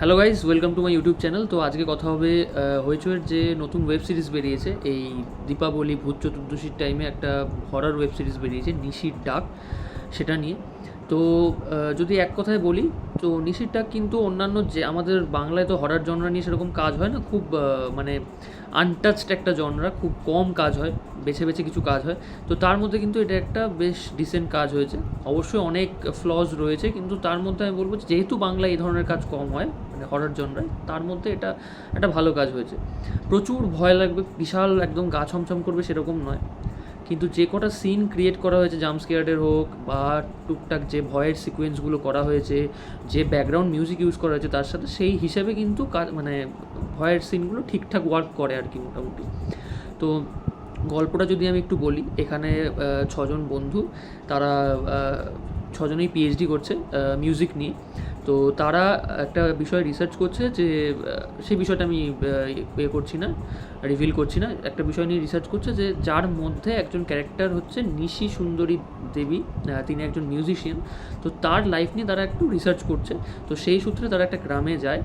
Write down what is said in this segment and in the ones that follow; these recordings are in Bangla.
Hello guys welcome to my YouTube channel তো আজকে কথা হবে আহ, হইচইয়ের যে নতুন ওয়েব সিরিজ বেরিয়েছে এই দীপাবলি ভূত চতুর্দশীর টাইমে একটা হরার ওয়েব সিরিজ বেরিয়েছে নিশির ডাক সেটা নিয়ে। তো যদি এক কথায় বলি তো নিশির ডাক কিন্তু অন্যান্য যে আমাদের বাংলায় তো হরার জনরা নিয়ে সেরকম কাজ হয় না খুব মানে আনটাচড একটা জনরা খুব কম কাজ হয় বেছে বেছে কিছু কাজ হয়। তো তার মধ্যে কিন্তু এটা একটা বেশ ডিসেন্ট কাজ হয়েছে। অবশ্যই অনেক ফ্লজ রয়েছে কিন্তু তার মধ্যে আমি বলব যেহেতু বাংলায় এই ধরনের কাজ কম হয় মানে হরার জনরায় তার মধ্যে এটা একটা ভালো কাজ হয়েছে। প্রচুর ভয় লাগবে, বিশাল একদম গা ছমছম করবে সেরকম নয়। কিন্তু যে কটা সিন ক্রিয়েট করা হয়েছে জাম্প স্কেয়ারের হোক বা টুকটাক যে ভয়ের সিকোয়েন্সগুলো করা হয়েছে, যে ব্যাকগ্রাউন্ড মিউজিক ইউজ করা হয়েছে, তার সাথে সেই হিসাবে কিন্তু মানে ভয়ের সিনগুলো ঠিকঠাক ওয়ার্ক করে আর কি মোটামুটি। তো গল্পটা যদি আমি একটু বলি, এখানে ছজন বন্ধু, তারা ছজনেই পিএইচডি করছে মিউজিক নিয়ে। তো তারা একটা বিষয় রিসার্চ করছে যে সেই বিষয়টা আমি এ ইয়ে করছি না রিভিল করছি না। একটা বিষয় নিয়ে রিসার্চ করছে যে, যার মধ্যে একজন ক্যারেক্টার হচ্ছে নিশি সুন্দরী দেবী তিনি একজন মিউজিশিয়ান তো তার লাইফ নিয়ে তারা একটু রিসার্চ করছে। তো সেই সূত্রে তারা একটা গ্রামে যায়।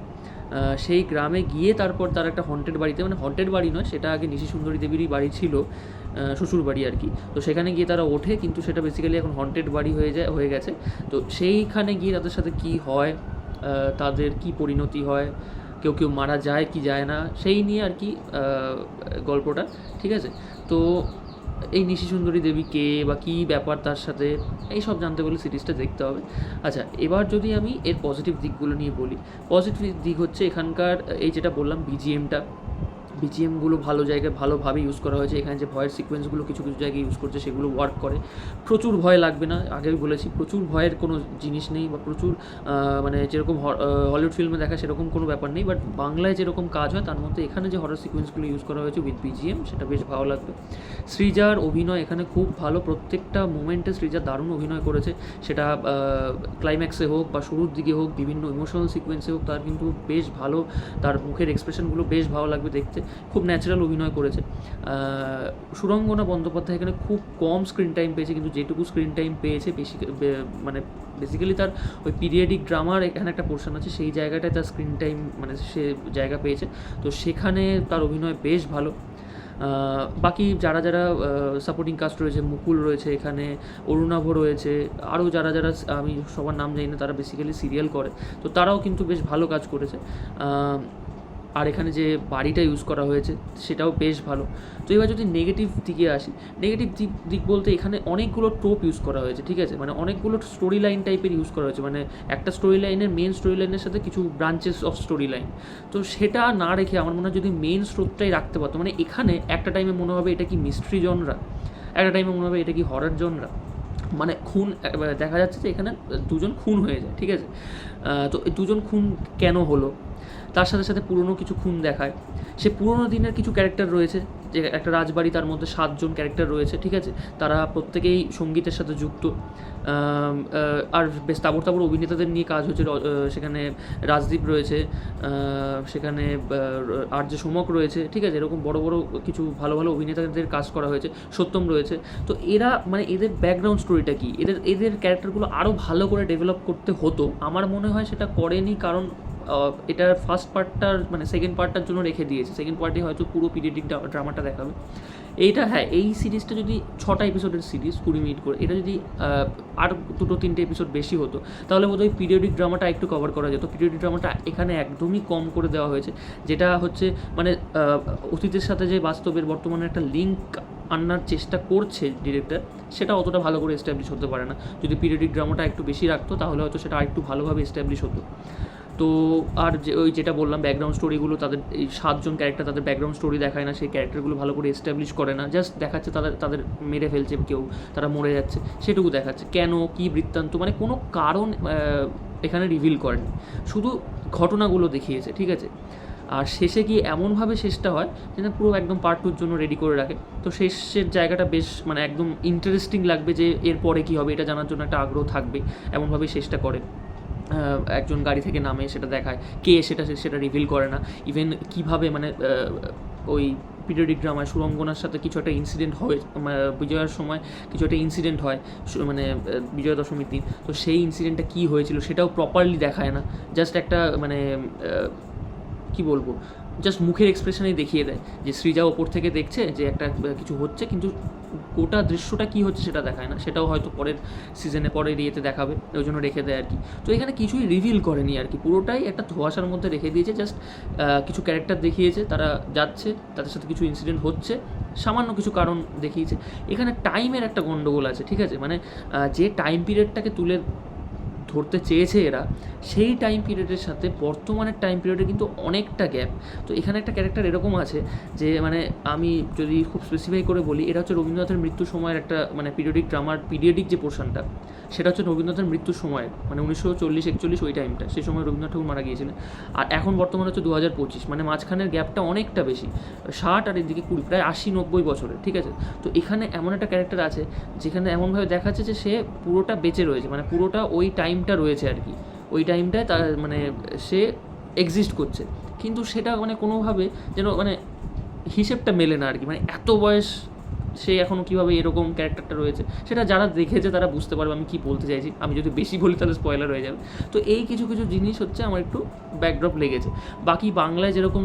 সেই গ্রামে গিয়ে তারপর তার একটা হন্টেড বাড়িতে মানে হন্টেড বাড়ি নয়, সেটা আগে নিশি সুন্দরী দেবীরই বাড়ি ছিল শ্বশুর বাড়ি আর কি। তো সেখানে গিয়ে তারা ওঠে, কিন্তু সেটা বেসিক্যালি এখন হন্টেড বাড়ি হয়ে যায়, হয়ে গেছে। তো সেইখানে গিয়ে তাদের সাথে কি হয় তাদের কি পরিণতি হয়, কেউ কেউ মারা যায় কি যায় না, সেই নিয়ে আর কি গল্পটা, ঠিক আছে? তো এই নিশি সুন্দরী দেবী কে বা কী ব্যাপার তার সাথে, এই সব জানতে বলে সিরিজটা দেখতে হবে। আচ্ছা এবার যদি আমি এর পজিটিভ দিকগুলো নিয়ে বলি পজিটিভ দিক হচ্ছে এখানকার, এই যেটা বললাম বিজিএমটা বিজিএমগুলো ভালো জায়গায় ভালোভাবে ইউজ করা হয়েছে। এখানে যে ভয়ের সিকোয়েন্সগুলো কিছু কিছু জায়গায় ইউজ করছে, সেগুলো ওয়ার্ক করে। প্রচুর ভয় লাগবে না আগেই বলেছি, প্রচুর ভয়ের কোনো জিনিস নেই বা প্রচুর মানে যেরকম হলিউড ফিল্মে দেখা সেরকম কোনো ব্যাপার নেই। বাট বাংলায় যেরকম কাজ হয়, তার মধ্যে এখানে যে হরার সিকোয়েন্সগুলো ইউজ করা হয়েছে উইথ বিজিএম সেটা বেশ ভালো লাগবে। সৃজার অভিনয় এখানে খুব ভালো। প্রত্যেকটা মোমেন্টে সৃজা দারুণ অভিনয় করেছে। সেটা ক্লাইম্যাক্সে হোক বা শুরুর দিকে হোক, বিভিন্ন ইমোশনাল সিকোয়েন্সে হোক, তার কিন্তু বেশ ভালো, তার মুখের এক্সপ্রেশনগুলো বেশ ভালো লাগবে দেখতে। খুব ন্যাচারাল অভিনয় করেছে। সুরঙ্গনা বন্দ্যোপাধ্যায় এখানে খুব কম স্ক্রিন টাইম পেয়েছে, কিন্তু যেটুকু স্ক্রিন টাইম পেয়েছে বেশি মানে বেসিক্যালি তার ওই পিরিয়ডিক ড্রামার এখানে একটা পোর্শন আছে, সেই জায়গাটায় তার স্ক্রিন টাইম মানে সে জায়গা পেয়েছে। তো সেখানে তার অভিনয় বেশ ভালো। বাকি যারা যারা সাপোর্টিং কাস্ট রয়েছে, মুকুল রয়েছে এখানে, অরুণাভ রয়েছে, আরও যারা যারা, আমি সবার নাম জানি না, তারা বেসিক্যালি সিরিয়াল করে। তো তারাও কিন্তু বেশ ভালো কাজ করেছে। আর এখানে যে বাড়িটা ইউজ করা হয়েছে, সেটাও বেশ ভালো। তো এবার যদি নেগেটিভ দিকে আসি নেগেটিভ দিক দিক বলতে এখানে অনেকগুলো টোপ ইউজ করা হয়েছে, ঠিক আছে? মানে অনেকগুলো স্টোরি লাইন টাইপের ইউজ করা হয়েছে। মানে একটা স্টোরি লাইনের মেন স্টোরি লাইনের সাথে কিছু ব্রাঞ্চেস অফ স্টোরি লাইন তো সেটা না রেখে আমার মনে হয় যদি মেন স্রোতটাই রাখতে পারতো মানে এখানে একটা টাইমে মনে হবে এটা কি মিস্ট্রি জনরা একটা টাইমে মনে হবে এটা কি হরার জনরা মানে খুন দেখা যাচ্ছে যে এখানে দুজন খুন হয়ে যায়, ঠিক আছে? তো এই দুজন খুন কেন হলো? তার সাথে সাথে পুরনো কিছু খুন দেখায়। সে পুরনো দিনের কিছু ক্যারেক্টার রয়েছে যে একটা রাজবাড়ি, তার মধ্যে সাতজন ক্যারেক্টার রয়েছে, ঠিক আছে? তারা প্রত্যেকেই সঙ্গীতের সাথে যুক্ত। আর বেশ তাবড় তাবড় অভিনেতাদের নিয়ে কাজ হচ্ছে সেখানে রাজদীপ রয়েছে সেখানে আর যে সোমক রয়েছে, ঠিক আছে? এরকম বড় বড় কিছু ভালো ভালো অভিনেতাদের কাজ করা হয়েছে, সত্যম রয়েছে। তো এরা মানে এদের ব্যাকগ্রাউন্ড স্টোরিটা কি? এদের এদের ক্যারেক্টারগুলো আরও ভালো করে ডেভেলপ করতে হতো। আমার মনে হয় সেটা করেনি, কারণ এটার ফার্স্ট পার্টটার মানে সেকেন্ড পার্টটার জন্য রেখে দিয়েছে। সেকেন্ড পার্টে হয়তো পুরো পিরিয়ডিক ড্রামাটা দেখাবে। এইটা হ্যাঁ এই সিরিজটা যদি ছটা এপিসোডের সিরিজ কুড়ি মিনিট করে, এটা যদি আর দুটো তিনটে এপিসোড বেশি হতো, তাহলে বোধহয় পিরিয়ডিক ড্রামাটা একটু কভার করা যেত। পিরিয়ডিক ড্রামাটা এখানে একদমই কম করে দেওয়া হয়েছে, যেটা হচ্ছে মানে অতীতের সাথে যে বাস্তবের বর্তমানে একটা লিঙ্ক আনার চেষ্টা করছে ডিরেক্টর সেটা অতটা ভালো করে এস্টাবলিশ হতে পারে না। যদি পিরিয়ডিক ড্রামাটা একটু বেশি রাখতো, তাহলে হয়তো সেটা আরেকটু ভালোভাবে এস্টাবলিশ হতো। তো আর যে, ওই যেটা বললাম ব্যাকগ্রাউন্ড স্টোরিগুলো তাদের এই সাতজন ক্যারেক্টার তাদের ব্যাকগ্রাউন্ড স্টোরি দেখায় না, সেই ক্যারেক্টারগুলো ভালো করে এস্টাবলিশ করে না। জাস্ট দেখাচ্ছে তাদের তাদের মেরে ফেলছে কেউ, তারা মরে যাচ্ছে। সেটুকু দেখাচ্ছে। কেন, কি বৃত্তান্ত মানে কোনো কারণ এখানে রিভিল করেনি। শুধু ঘটনাগুলো দেখিয়েছে, ঠিক আছে? আর শেষে গিয়ে এমনভাবে শেষটা হয় যেন পুরো একদম পার্ট টুর জন্য রেডি করে রাখে। তো শেষের জায়গাটা বেশ মানে একদম ইন্টারেস্টিং লাগবে যে, এরপরে কী হবে, এটা জানার জন্য একটা আগ্রহ থাকবে। এমনভাবে শেষটা করে। একজন গাড়ি থেকে নামে, সেটা দেখায়। কে সেটা সেটা রিভিল করে না। ইভেন কীভাবে মানে ওই পিরিয়ডিক ড্রামায় সুরঙ্গনার সাথে কিছু একটা ইনসিডেন্ট হয় মানে বিজয়ার সময় কিছু একটা ইনসিডেন্ট হয় মানে বিজয়া দশমীর দিন। তো সেই ইনসিডেন্টটা কী হয়েছিল, সেটাও প্রপারলি দেখায় না। জাস্ট একটা মানে কি বলব? জাস্ট মুখের এক্সপ্রেশনেই দেখিয়ে দেয় যে সৃজা ওপর থেকে দেখছে যে একটা কিছু হচ্ছে, কিন্তু গোটা দৃশ্যটা কী হচ্ছে সেটা দেখায় না। সেটাও হয়তো পরের সিজনে পরের ইয়েতে দেখাবে, ওই জন্য রেখে দেয় আর কি তো এখানে কিছুই রিভিল করেনি আর কি পুরোটাই একটা ধোয়াশার মধ্যে রেখে দিয়েছে জাস্ট কিছু ক্যারেক্টার দেখিয়েছে, তারা যাচ্ছে, তাদের সাথে কিছু ইনসিডেন্ট হচ্ছে, সামান্য কিছু কারণ দেখিয়েছে। এখানে টাইমের একটা গণ্ডগোল আছে, ঠিক আছে? মানে যে টাইম পিরিয়ডটাকে তুলে ধরতে চেয়েছে এরা, সেই টাইম পিরিয়ডের সাথে বর্তমানের টাইম পিরিয়ডে কিন্তু অনেকটা গ্যাপ তো এখানে একটা ক্যারেক্টার এরকম আছে যে মানে আমি যদি খুব স্পেসিফাই করে বলি, এটা হচ্ছে রবীন্দ্রনাথের মৃত্যুর সময়ের একটা মানে পিরিয়ডিক ড্রামার পিরিয়ডিক যে পোর্শনটা সেটা হচ্ছে রবীন্দ্রনাথের মৃত্যুর সময় মানে উনিশশো চল্লিশ, একচল্লিশ ওই টাইমটা সেই সময় রবীন্দ্রনাথ ঠাকুর মারা গিয়েছিলেন। আর এখন বর্তমানে হচ্ছে দু হাজার পঁচিশ মানে মাঝখানের গ্যাপটা অনেকটা বেশি, ষাট আর এদিকে কুড়ি, প্রায় আশি নব্বই বছরের, ঠিক আছে? তো এখানে এমন একটা ক্যারেক্টার আছে, যেখানে এমনভাবে দেখাচ্ছে যে সে পুরোটা বেঁচে রয়েছে মানে পুরোটা ওই টাইমটা রয়েছে আর কি। ওই টাইমটায় তার মানে সে এক্সিস্ট করছে। কিন্তু সেটা মানে কোনোভাবে যেন মানে হিসেবটা মেলে না আর কি। মানে এত বয়স সে এখনও কীভাবে এরকম ক্যারেক্টারটা রয়েছে, সেটা যারা দেখেছে তারা বুঝতে পারবে আমি কী বলতে চাইছি। আমি যদি বেশি বলি তাহলে স্পয়লার হয়ে যাবে। তো এই কিছু কিছু জিনিস হচ্ছে আমার একটু ব্যাকড্রপ লেগেছে। বাকি বাংলায় যেরকম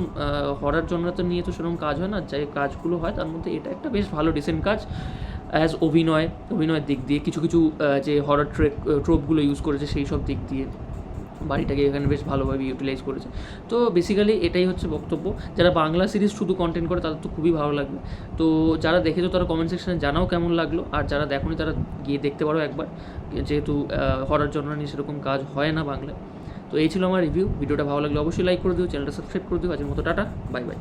হরার জন্য তো নিয়ে তো সেরকম কাজ হয় না যে কাজগুলো হয়, তার মধ্যে এটা একটা বেশ ভালো ডিসেন্ট কাজ। অ্যাজ অভিনয়, অভিনয়ের দিক দিয়ে কিছু কিছু যে হরার ট্রেক ট্রোপগুলো ইউজ করেছে সেই সব দিক দিয়ে বাড়িটাকে এখানে বেশ ভালোভাবে ইউটিলাইজ করেছে। তো বেসিক্যালি এটাই হচ্ছে বক্তব্য। যারা বাংলা সিরিজ শুধু কন্টেন্ট করে তাদের তো খুবই ভালো লাগবে। তো যারা দেখেছ তারা কমেন্ট সেকশানে জানাও কেমন লাগল। আর যারা দেখোনি তারা গিয়ে দেখতে পারো একবার। যেহেতু হরার জন্য নিয়ে সেরকম কাজ হয় না বাংলায়। তো এই ছিল আমার রিভিউ ভিডিওটা ভালো লাগলে অবশ্যই লাইক করে দিও চ্যানেলটা সাবস্ক্রাইব করে দিও। আজকের মতো টাটা বাই বাই